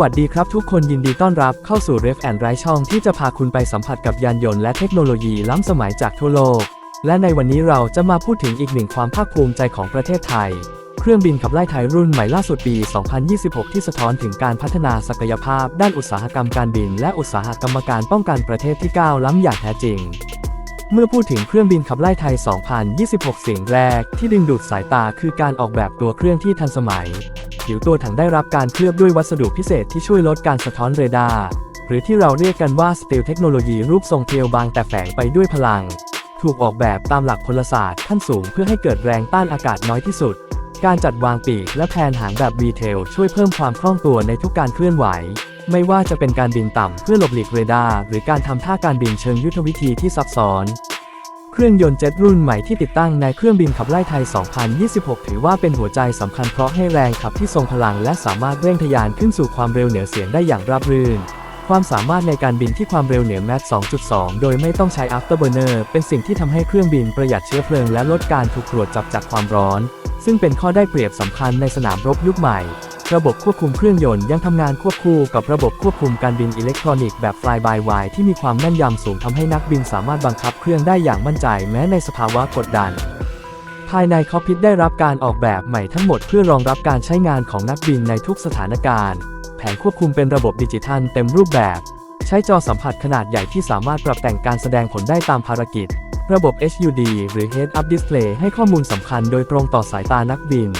วัสดีครับทุกคนยินดีต้อนรับเข้าสู่ Ref and Right ช่องที่จะพาคุณไปสัมผัสกับยานยนต์และเทคโนโลยีล้ำสมัยจากทั่วโลก และในวันนี้เราจะมาพูดถึงอีกหนึ่งความภาคภูมิใจของประเทศไทย เครื่องบินขับไล่ไทยรุ่นใหม่ล่าสุดปี 2026 ที่สะท้อนถึงการพัฒนาศักยภาพ ด้านอุตสาหกรรมการบิน และอุตสาหกรรมการป้องกันประเทศที่ก้าวล้ำอย่างแท้จริงเมื่อพูดถึงเครื่องบินขับไล่ไทย 2026 สิ่งแรกที่ดึงดูดสายตาคือการออกแบบตัวเครื่องที่ทันสมัย ผิวตัวถังได้รับการเคลือบด้วยวัสดุพิเศษที่ช่วยลดการสะท้อนเรดาร์ หรือที่เราเรียกกันว่าสตีลเทคโนโลยีรูปทรงเพรียวบางแต่แฝงไปด้วยพลัง ถูกออกแบบตามหลักพลศาสตร์ขั้นสูงเพื่อให้เกิดแรงต้านอากาศน้อยที่สุด การจัดวางปีกและแผนหางแบบวีเทลช่วยเพิ่มความคล่องตัวในทุกการเคลื่อนไหว ไม่ว่าจะเป็นการบินต่ำเพื่อหลบหลีกเรดาร์หรือการทำท่าการบินเชิงยุทธวิธีที่ซับซ้อน เครื่องยนต์เจ็ตรุ่นใหม่ที่ติดตั้งในเครื่องบินขับไล่ไทย 2026 ถือว่าเป็นหัวใจสำคัญเพราะให้แรงขับที่ทรงพลังและสามารถเร่งทะยานขึ้นสู่ความเร็วเหนือเสียงได้อย่างราบรื่น ความสามารถในการบินที่ความเร็วเหนือแมท2.2 โดยไม่ต้องใช้ afterburner เป็นสิ่งที่ทำให้เครื่องบินประหยัดเชื้อเพลิงและลดการถูกตรวจจับจากความร้อน ซึ่งเป็นข้อได้เปรียบสำคัญในสนามรบยุคใหม่ ระบบควบคุมเครื่องยนต์ยังทำงานควบคู่กับระบบควบคุมการบินอิเล็กทรอนิกส์แบบ fly by wire ที่มีความแม่นยำสูงทำให้นักบินสามารถบังคับเครื่องได้อย่างมั่นใจแม้ในสภาวะกดดัน ภายในคอกพิทได้รับการออกแบบใหม่ทั้งหมดเพื่อรองรับการใช้งานของนักบินในทุกสถานการณ์ แผงควบคุมเป็นระบบดิจิทัลเต็มรูปแบบ ใช้จอสัมผัสขนาดใหญ่ที่สามารถปรับแต่งการแสดงผลได้ตามภารกิจ ระบบ HUD หรือ Head Up Display ให้ข้อมูลสำคัญโดยตรงต่อสายตานักบิน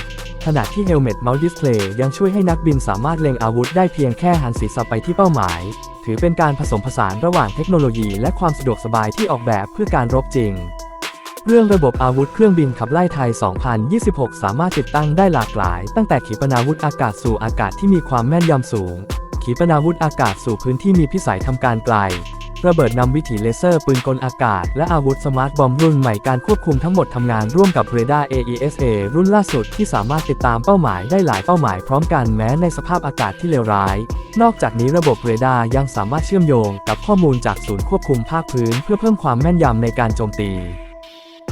ขณะที่ Helmet Mount Display ยังช่วยให้นักบินสามารถเล็งอาวุธได้เพียงแค่หันศีรษะไปที่เป้าหมาย ถือเป็นการผสมผสานระหว่างเทคโนโลยีและความสะดวกสบายที่ออกแบบเพื่อการรบจริง เรื่องระบบอาวุธเครื่องบินขับไล่ไทย 2026 สามารถติดตั้งได้หลากหลาย ตั้งแต่ขีปนาวุธอากาศสู่อากาศที่มีความแม่นยำสูง ขีปนาวุธอากาศสู่พื้นที่มีพิสัยทำการไกล ระเบิดนำวิถีเลเซอร์ปืนกลอากาศ และอาวุธสมาร์ทบอมรุ่นใหม่การควบคุมทั้งหมดทำงานร่วมกับเรดาร์ AESA รุ่นล่าสุดที่สามารถติดตามเป้าหมายได้หลายเป้าหมายพร้อมกันแม้ในสภาพอากาศที่เลวร้าย นอกจากนี้ระบบเรดาร์ยังสามารถเชื่อมโยงกับข้อมูลจากศูนย์ควบคุมภาคพื้น เพื่อเพิ่มความแม่นยำในการโจมตี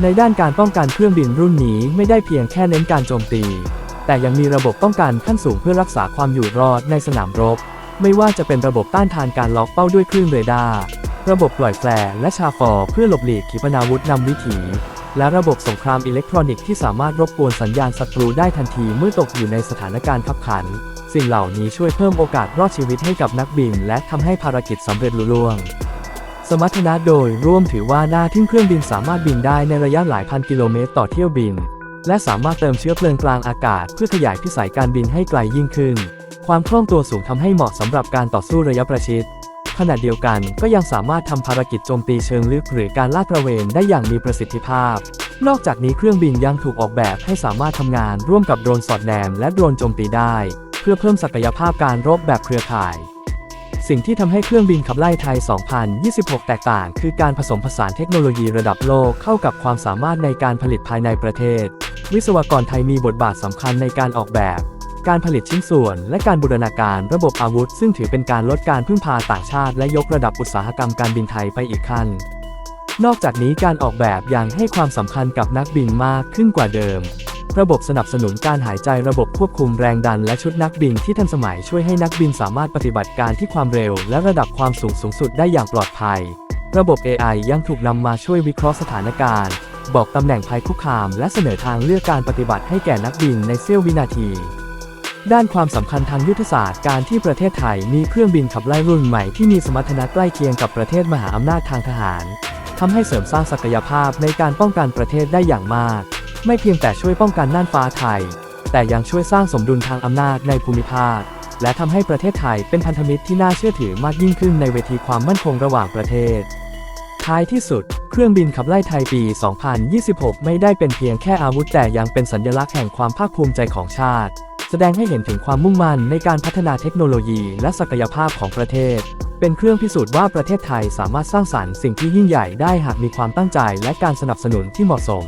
ในด้านการป้องกันเครื่องบินรุ่นนี้ไม่ได้เพียงแค่เน้นการโจมตี แต่ยังมีระบบป้องกันขั้นสูงเพื่อรักษาความอยู่รอดในสนามรบ ไม่ว่าจะเป็นระบบต้านทานการล็อกเป้าด้วยคลื่นเรดาร์ ระบบปล่อยแฟร์และชาฟอร์เพื่อหลบหลีกขีปนาวุธนำวิถี และระบบสงครามอิเล็กทรอนิกส์ที่สามารถรบกวนสัญญาณศัตรูได้ทันทีเมื่อตกอยู่ในสถานการณ์ขับขัน สิ่งเหล่านี้ช่วยเพิ่มโอกาสรอดชีวิตให้กับนักบิน และทำให้ภารกิจสำเร็จลุล่วงสมรรถนะโดยร่วมถือว่าหน้าทิ้งเครื่องบินสามารถบินได้ในระยะหลายพันกิโลเมตรต่อเที่ยวบิน และสามารถเติมเชื้อเพลิงกลางอากาศเพื่อขยายพิสัยการบินให้ไกลยิ่งขึ้น ความคล่องตัวสูงทำให้เหมาะสำหรับการต่อสู้ระยะประชิด ขณะเดียวกันก็ยังสามารถทำภารกิจโจมตีเชิงลึกหรือการลาดตระเวนได้อย่างมีประสิทธิภาพ นอกจากนี้เครื่องบินยังถูกออกแบบให้สามารถทำงานร่วมกับโดรนสอดแนมและโดรนโจมตีได้ เพื่อเพิ่มศักยภาพการรบแบบเครือข่ายสิ่งที่ทำให้เครื่องบินขับไล่ไทย 2026 แตกต่าง คือการผสมผสานเทคโนโลยีระดับโลกเข้ากับความสามารถในการผลิตภายในประเทศ วิศวกรไทยมีบทบาทสำคัญในการออกแบบ การผลิตชิ้นส่วน และการบูรณาการระบบอาวุธ ซึ่งถือเป็นการลดการพึ่งพาต่างชาติ และยกระดับอุตสาหกรรมการบินไทยไปอีกขั้น นอกจากนี้การออกแบบยังให้ความสำคัญกับนักบินมากขึ้นกว่าเดิม ระบบสนับสนุนการหายใจระบบควบคุมแรงดันและชุดนักบินที่ทันสมัยช่วยให้นักบินสามารถปฏิบัติการที่ความเร็ว และระดับความสูงสูงสุดได้อย่างปลอดภัย ระบบ AI ยังถูกนำมาช่วยวิเคราะห์สถานการณ์ บอกตำแหน่งภัยคุกคาม และเสนอทางเลือกการปฏิบัติให้แก่นักบินในเสี้ยววินาที ด้านความสำคัญทางยุทธศาสตร์การที่ประเทศไทยมีเครื่องบินขับไล่รุ่นใหม่ที่มีสมรรถนะใกล้เคียงกับประเทศมหาอำนาจทางทหารทำให้เสริมสร้างศักยภาพในการป้องกันประเทศได้อย่างมาก ไม่เพียงแต่ช่วยป้องกันน่านฟ้าไทย แต่ยังช่วยสร้างสมดุลทางอำนาจในภูมิภาค และทำให้ประเทศไทยเป็นพันธมิตรที่น่าเชื่อถือมากยิ่งขึ้นในเวทีความมั่นคงระหว่างประเทศ ท้ายที่สุด เครื่องบินขับไล่ไทยปี 2026 ไม่ได้เป็นเพียงแค่อาวุธแต่ยังเป็นสัญลักษณ์แห่งความภาคภูมิใจของชาติ แสดงให้เห็นถึงความมุ่งมั่นในการพัฒนาเทคโนโลยีและศักยภาพของประเทศ เป็นเครื่องพิสูจน์ว่าประเทศไทยสามารถสร้างสรรค์สิ่งที่ยิ่งใหญ่ได้หากมีความตั้งใจและการสนับสนุนที่เหมาะสม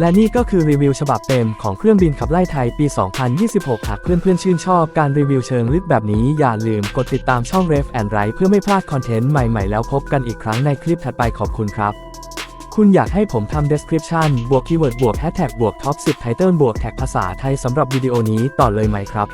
และนี่ก็คือรีวิวฉบับเต็มของเครื่องบินขับไล่ไทยปี 2026 หากเพื่อนๆชื่นชอบการรีวิวเชิงลึกแบบนี้อย่าลืมกดติดตามช่อง Ref and Right เพื่อไม่พลาดคอนเทนต์ใหม่ๆ แล้วพบกันอีกครั้งในคลิปถัดไปขอบคุณครับ คุณอยากให้ผมทำ description บวกคีย์เวิร์ดบวก hashtag บวก top 10 title บวกแท็กภาษาไทยสำหรับวิดีโอนี้ต่อเลยไหมครับ